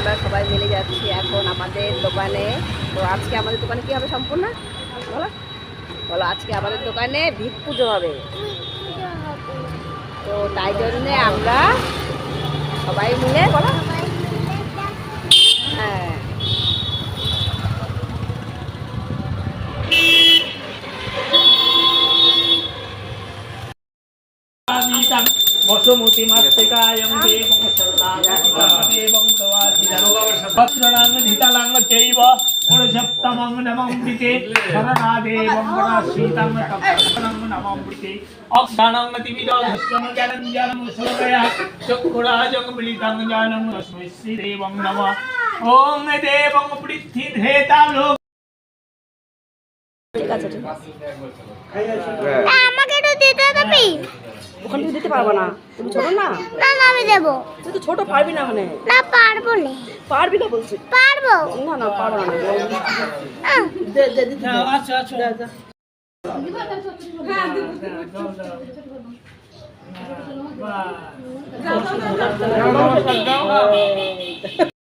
আমরা সবাই মিলে যাচ্ছি এখন আমাদের দোকানে। তো আজকে আমাদের দোকানে কি হবে সম্পূর্ণ? বলো। বলো আজকে আমাদের দোকানে ভিত পুজো হবে। তো তাই জন্যে আমরা সবাই মিলে বলো। হ্যাঁ। বসুমতি দেবং সর্বাং দেবং ভদ্রনাঙ্গ ধীতালাঙ্গ চৈব পুরুষপ্তমং নমম্বিতে শরণাদেবং সীতাং তপ্তনাঙ্গ নমম্বিতে অজ্ঞানং তিমিদস্যং জ্ঞানঞ্জনং শ্লোকয়া চক্ষুরাজং মিলিতং জ্ঞানং রশ্মি শ্রীদেবং নমঃ ওম দেবং পৃথ্বী ধেতা লোক আমাকে একটু দিতে দেবি ওখানে তুই দিতে পারবা না। তুমি ছোট না? না না আমি দেব। তুই তো ছোট পারবি না ওখানে না পারব না। পারবি না বলছি। পারব। না না পারব না। দে দে দে। আচ্ছা আচ্ছা। আচ্ছা